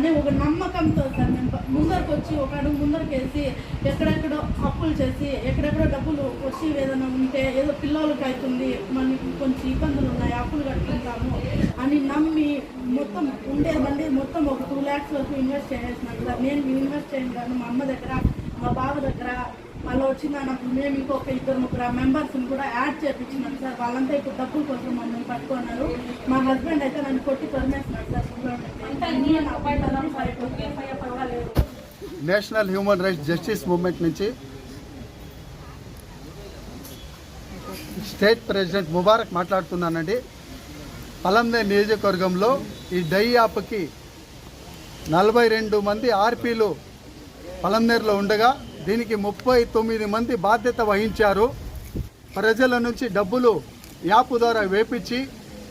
అనే ఒక నమ్మకంతో సార్ మేము ముందరకు వచ్చి ఒక అడుగు ముందరకు వేసి ఎక్కడెక్కడో అప్పులు చేసి ఎక్కడెక్కడో డబ్బులు వచ్చి ఏదైనా ఉంటే ఏదో పిల్లలకి అవుతుంది మళ్ళీ కొంచెం ఇబ్బందులు ఉన్నాయి అప్పులు కట్టుకుంటాము అని నమ్మి మొత్తం ఉండేదండి మొత్తం ఒక టూ ల్యాక్స్ వరకు ఇన్వెస్ట్ చేసేసినాను సార్ నేను ఇన్వెస్ట్ చేయను మా అమ్మ దగ్గర మా బావ దగ్గర మళ్ళీ వచ్చిందన్నప్పుడు మేము ఇంకొక ఇద్దరు ముగ్గురు మెంబర్స్ని కూడా యాడ్ చేయించినాం సార్. వాళ్ళంతా ఇప్పుడు డబ్బుల కోసం మమ్మల్ని పట్టుకున్నారు. మా హస్బెండ్ అయితే నన్ను కొట్టి తరిమేస్తున్నాడు sir. National human rights justice movement నుంచి స్టేట్ ప్రెసిడెంట్ ముబారక్ మాట్లాడుతున్నానండి. పలందే నియోజకవర్గంలో ఈ డై యాప్కి నలభై రెండు మంది ఆర్పీలు పలంనేరులో ఉండగా దీనికి ముప్పై తొమ్మిది మంది బాధ్యత వహించారు. ప్రజల నుంచి డబ్బులు యాప్ ద్వారా వేపించి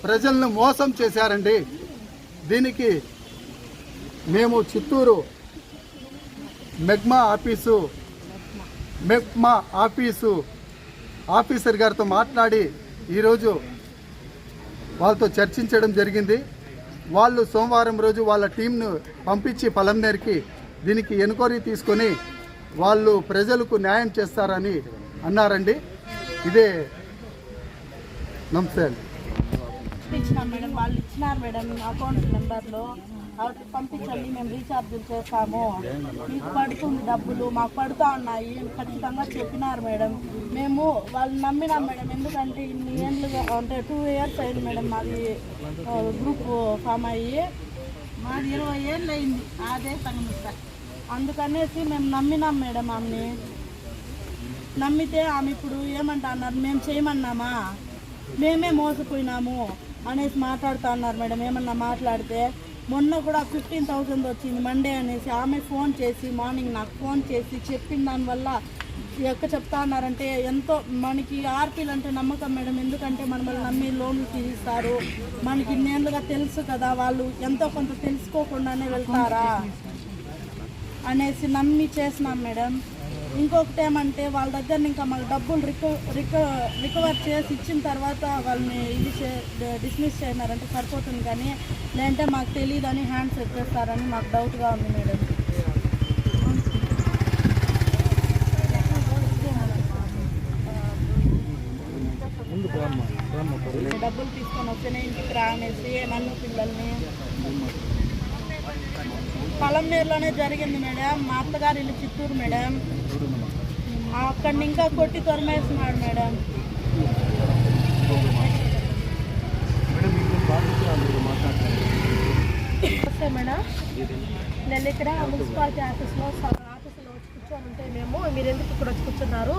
ప్రజలను మోసం చేశారండి. దీనికి మేము చిత్తూరు మెగ్మా ఆఫీసు మెగ్మా ఆఫీసు ఆఫీసర్ గారితో మాట్లాడి ఈరోజు వాళ్ళతో చర్చించడం జరిగింది. వాళ్ళు సోమవారం రోజు వాళ్ళ టీంను పంపించి పలంనేరికి దీనికి ఎన్క్వైరీ తీసుకొని వాళ్ళు ప్రజలకు న్యాయం చేస్తారని అన్నారండి. ఇదే నమస్తే అండి. ఇచ్చినాం మేడం వాళ్ళు ఇచ్చినారు మేడం అకౌంట్ నెంబర్లో. అవి పంపించండి మేము రీఛార్జీలు చేస్తాము. మీకు పడుతుంది డబ్బులు మాకు పడుతూ ఉన్నాయి ఖచ్చితంగా చెప్పినారు మేడం. మేము వాళ్ళు నమ్మినాం మేడం ఎందుకంటే ఇన్ని ఏళ్ళుగా అంటే టూ ఇయర్స్ అయింది మేడం మాది గ్రూప్ ఫామ్ అయ్యి. మాది ఇరవై ఏళ్ళు అయింది అదే సంగతి అందుకనేసి మేము నమ్మినాం మేడం ఆమెని. నమ్మితే ఆమె ఇప్పుడు ఏమంటా అన్నారు మేము చేయమన్నామా? మేమే మోసపోయినాము అనేసి మాట్లాడుతూ అన్నారు మేడం. ఏమన్నా మాట్లాడితే మొన్న కూడా ఫిఫ్టీన్ థౌసండ్ వచ్చింది మండే అనేసి ఆమె ఫోన్ చేసి మార్నింగ్ నాకు ఫోన్ చేసి చెప్పిన దానివల్ల ఎక్క చెప్తా అన్నారంటే ఎంతో మనకి ఆర్పీలు అంటే నమ్మకం మేడం. ఎందుకంటే మనల్ని నమ్మి లోన్లు తీస్తారు మనకి ఇన్నేళ్ళుగా తెలుసు కదా వాళ్ళు. ఎంతో కొంత తెలుసుకోకుండానే వెళ్తారా? అనేసి నమ్మి చేసినాం మేడం. ఇంకొకటి ఏమంటే వాళ్ళ దగ్గర ఇంకా మాకు డబ్బులు రిక రిక రికవర్ చేసి ఇచ్చిన తర్వాత వాళ్ళని ఇది డిస్మిస్ చేయనారంటే సరిపోతుంది కానీ లేదంటే మాకు తెలియదని హ్యాండ్స్ ఎత్తేస్తారని మాకు డౌట్గా ఉంది మేడం. డబ్బులు తీసుకొని వస్తేనే ఇంటికి రానేసి నన్ను పిల్లల్ని పొలంనేరులోనే జరిగింది మేడం. మా అత్తగారు ఇల్లు చిత్తూరు మేడం. అక్కడ ఇంకా కొట్టి తొరమేస్తున్నాడు మేడం. నమస్తే మేడం. నేను ఇక్కడ మున్సిపాలిటీ ఆఫీస్లో సగం ఆఫీసులో వచ్చి కూర్చొని ఉంటే మేము మీరు ఎందుకు ఇక్కడ వచ్చి కూర్చున్నారు?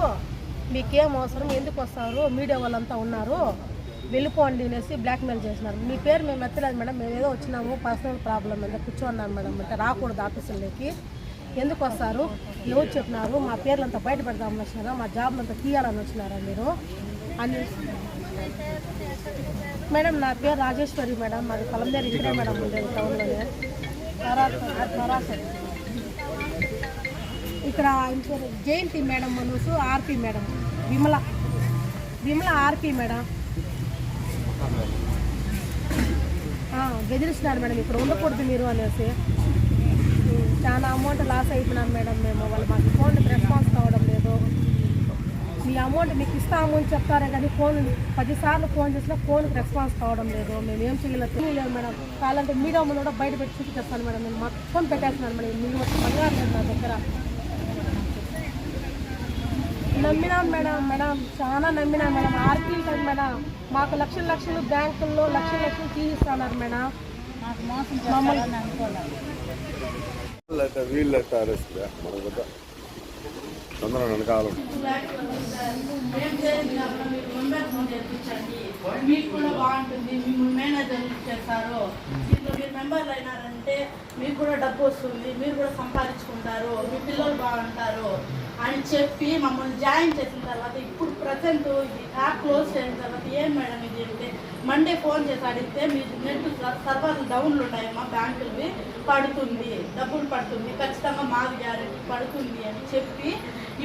మీకేం అవసరం? ఎందుకు వస్తారు? మీడియా వాళ్ళంతా ఉన్నారు. వెళ్ళిపోండి అనేసి బ్లాక్మెయిల్ చేసినారు. మీ పేరు మేము ఎత్తలేదు మేడం. మేము ఏదో వచ్చినాము పర్సనల్ ప్రాబ్లం ఏదో కూర్చోన్నాను మేడం. అంటే రాకూడదు ఆఫీసుల్లోకి ఎందుకు వస్తారు? ఎవరు చెప్పినారు? మా పేర్లంతా బయట పెడదామని వచ్చినారా మా జాబ్లంతా తీయాలని వచ్చినారా మీరు? అని మేడం నా పేరు రాజేశ్వరి మేడం. మాది పొలందేరు ఇక్కడే మేడం ఉండేది టౌన్లోనే. ఇక్కడ ఆయన జయంతి మేడం మనసు RP madam. Vimala. Vimala RP madam. బెదిరిస్తున్నారు మేడం. ఇక్కడ ఉండకూడదు మీరు అనేసి. చాలా అమౌంట్ లాస్ అయిపోయినాం మేడం మేము. వాళ్ళు మాకు ఫోన్ రెస్పాన్స్ కావడం లేదు. మీ అమౌంట్ మీకు ఇస్తాము అని చెప్తారే కానీ ఫోన్ పదిసార్లు ఫోన్ చేసినా ఫోన్కి రెస్పాన్స్ కావడం లేదు. మేము ఏం చేయలేదు. తెలియలేదు మేడం. కావాలంటే మీడియా ముందు కూడా బయట పెట్టి చూసి చెప్తాను మేడం. నేను మాకు ఫోన్ పెట్టేస్తున్నాను మేడం. మీరు బంగారం లేదు నా దగ్గర. నమ్మినాం మేడం మేడం. చాలా నమ్మినాం మేడం. ఆర్పీలు కదా మేడం. మాకు లక్షల లక్షలు బ్యాంకుల్లో లక్షల లక్షలు తీసిస్తున్నారు మేడం. అరెస్ట్ మనకు వెనకాల. మీకు కూడా బాగుంటుంది మిమ్మల్ని మేనేజర్ చేస్తారు. దీంట్లో మీరు మెంబర్లు అయినారంటే మీకు కూడా డబ్బు వస్తుంది మీరు కూడా సంపాదించుకుంటారు మీ పిల్లలు బాగుంటారు. అని చెప్పి మమ్మల్ని జాయిన్ చేసిన తర్వాత ఇప్పుడు ప్రజెంట్ ఇది యాప్ క్లోజ్ చేసిన తర్వాత ఏం మేడం ఇది అంటే మండే ఫోన్ చేసి అడిగితే మీ నెట్ సర్వర్లు డౌన్లు ఉన్నాయమ్మా బ్యాంకులవి పడుతుంది డబ్బులు పడుతుంది ఖచ్చితంగా మాది గ్యారెంటీ పడుతుంది అని చెప్పి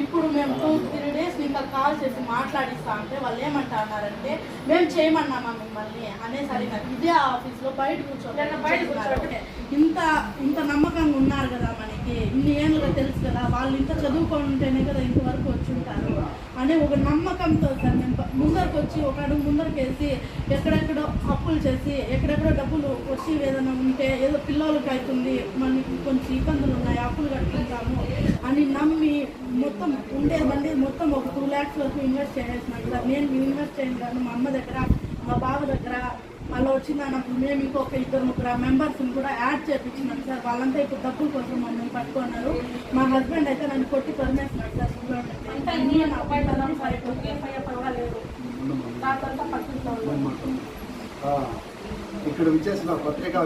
ఇప్పుడు మేము టూ త్రీ డేస్ ఇంకా కాల్ చేసి మాట్లాడిస్తా అంటే వాళ్ళు ఏమంటా అన్నారంటే మేము చేయమన్నామా మిమ్మల్ని? అనేసరికి ఇదే ఆఫీస్లో బయట కూర్చోండి ఇంత ఇంత నమ్మకంగా ఉన్నారు కదా మనకి ఇన్ని ఏళ్ళుగా తెలుసు కదా వాళ్ళు ఇంత చదువుకొని ఉంటేనే కదా ఇంతవరకు వచ్చి ఉంటారు అనే ఒక నమ్మకంతో సార్ మేము ముందరకు వచ్చి ఒక అడుగు ముందరకేసి ఎక్కడెక్కడో అప్పులు చేసి ఎక్కడెక్కడో డబ్బులు వచ్చి ఏదైనా ఉంటే ఏదో పిల్లలకి అవుతుంది మనకి కొంచెం ఇబ్బందులు ఉన్నాయి అప్పులు కట్టుకుంటాము అని నమ్మి మొత్తం ఉండేదండి మొత్తం ఒక టూ ల్యాక్స్ వరకు ఇన్వెస్ట్ చేసేసినాను సార్ నేను ఇన్వెస్ట్ చేయించాను మా అమ్మ దగ్గర మా బావ దగ్గర అలా వచ్చింది అన్నప్పుడు మేము ఇంకొక ఇద్దరు ముగ్గురు మెంబర్స్ని కూడా యాడ్ చేయించినాం సార్. వాళ్ళంతా ఇప్పుడు డబ్బుల కోసం మమ్మల్ని పట్టుకున్నారు. మా హస్బెండ్ అయితే నన్ను కొట్టి తరిమేస్తున్నాడు సార్ ఇక్కడ విచ్చేసిన పత్రికా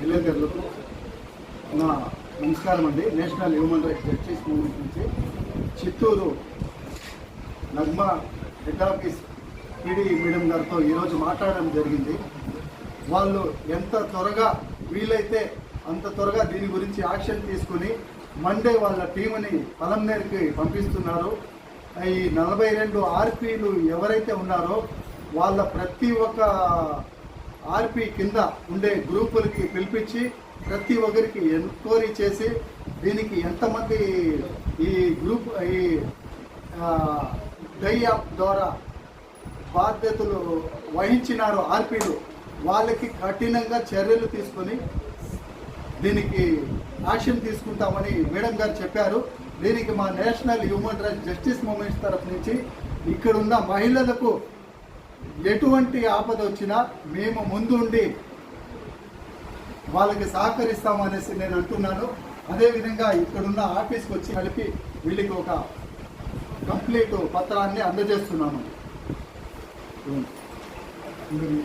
విలేకరులకు నా నమస్కారం అండి. National human rights justice movement నుంచి చిత్తూరు నగ్మా హెడ్ ఆఫీస్ పీడీ మేడం గారితో ఈరోజు మాట్లాడడం జరిగింది. వాళ్ళు ఎంత త్వరగా వీలైతే అంత త్వరగా దీని గురించి యాక్షన్ తీసుకుని మండే వాళ్ళ టీంని పలంనేరుకి పంపిస్తున్నారు. ఈ నలభై రెండు ఆర్పీలు ఎవరైతే ఉన్నారో వాళ్ళ ప్రతి ఒక్క ఆర్పీ కింద ఉండే గ్రూపులకి పిలిపించి ప్రతి ఒక్కరికి ఎంక్వైరీ చేసి దీనికి ఎంతమంది ఈ గ్రూప్ ఈ డై యాప్ ద్వారా బాధ్యతలు వహించినారు ఆర్పీలు. వాళ్ళకి కఠినంగా చర్యలు తీసుకొని దీనికి యాక్షన్ తీసుకుంటామని మేడం గారు చెప్పారు. దీనికి మా national human rights justice movements తరఫు నుంచి ఇక్కడున్న మహిళలకు ఎటువంటి ఆపద వచ్చినా మేము ముందుండి వాళ్ళకి సహకరిస్తామనేసి నేను అంటున్నాను. అదేవిధంగా ఇక్కడున్న ఆఫీస్కి వచ్చి కలిపి వీళ్ళకి ఒక కంప్లీట్ పత్రాన్ని అందజేస్తున్నాను. 이건 분들이